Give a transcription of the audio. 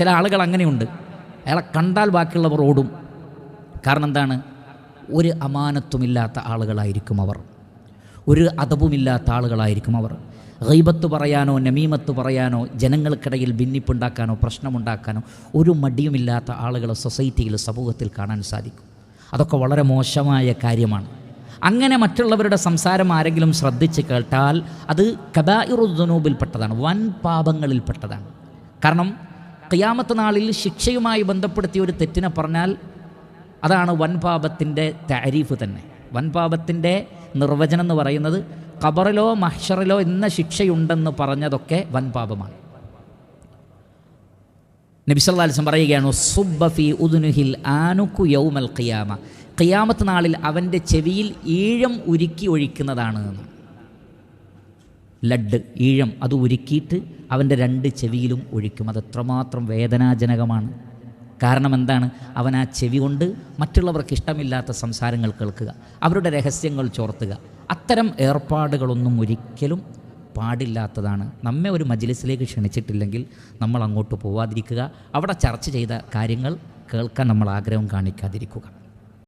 ചില ആളുകൾ അങ്ങനെയുണ്ട്. അയാളെ കണ്ടാൽ ബാക്കിയുള്ളവർ ഓടും. കാരണം എന്താണ്? ഒരു അമാനത്തുമില്ലാത്ത ആളുകളായിരിക്കും അവർ. ഒരു അതവുമില്ലാത്ത ആളുകളായിരിക്കും അവർ. ഗൈബത്ത് പറയാനോ നമീമത്ത് പറയാനോ ജനങ്ങൾക്കിടയിൽ ഭിന്നിപ്പുണ്ടാക്കാനോ പ്രശ്നമുണ്ടാക്കാനോ ഒരു മടിയുമില്ലാത്ത ആളുകളെ സൊസൈറ്റിയിൽ സമൂഹത്തിൽ കാണാൻ സാധിക്കും. അതൊക്കെ വളരെ മോശമായ കാര്യമാണ്. അങ്ങനെ മറ്റുള്ളവരുടെ സംസാരം ആരെങ്കിലും ശ്രദ്ധിച്ച് കേട്ടാൽ അത് കബായിറുദ്ദനൂബിൽപ്പെട്ടതാണ് വൻ പാപങ്ങളിൽപ്പെട്ടതാണ് കാരണം ഖിയാമത്ത് നാളിൽ ശിക്ഷയുമായി ബന്ധപ്പെടുത്തിയ ഒരു തെറ്റിനെ പറഞ്ഞാൽ അതാണ് വൻപാപത്തിന്റെ താരീഫ് തന്നെ. വൻപാപത്തിന്റെ നിർവചനം എന്ന് പറയുന്നത് ഖബറിലോ മഹ്ഷറിലോ ഇന്ന ശിക്ഷയുണ്ടെന്ന് പറഞ്ഞതൊക്കെ വൻപാപമാണ്. നബിസല്ലാസം പറയുകയാണ് സുബ്ബഫി ഉദുനുഹിൽ ആനുക്കു യൗമൽ ഖിയാമ. ഖിയാമത്ത് നാളിൽ അവന്റെ ചെവിയിൽ ഈഴം ഉരുക്കി ഒഴിക്കുന്നതാണ് എന്ന്. ലഡ് ഈഴം അത് ഉരുക്കിയിട്ട് അവന്റെ രണ്ട് ചെവിയിലും ഒഴിക്കും. അത് എത്രമാത്രം വേദനാജനകമാണ്. കാരണം എന്താണ്? അവൻ ആ ചെവി കൊണ്ട് മറ്റുള്ളവർക്ക് ഇഷ്ടമില്ലാത്ത സംസാരങ്ങൾ കേൾക്കുക അവരുടെ രഹസ്യങ്ങൾ ചോർത്തുക. അത്തരം ഏർപ്പാടുകളൊന്നും ഒരിക്കലും പാടില്ലാത്തതാണ്. നമ്മെ ഒരു മജിലിസിലേക്ക് ക്ഷണിച്ചിട്ടില്ലെങ്കിൽ നമ്മൾ അങ്ങോട്ട് പോവാതിരിക്കുക. അവിടെ ചർച്ച ചെയ്ത കാര്യങ്ങൾ കേൾക്കാൻ നമ്മൾ ആഗ്രഹം കാണിക്കാതിരിക്കുക.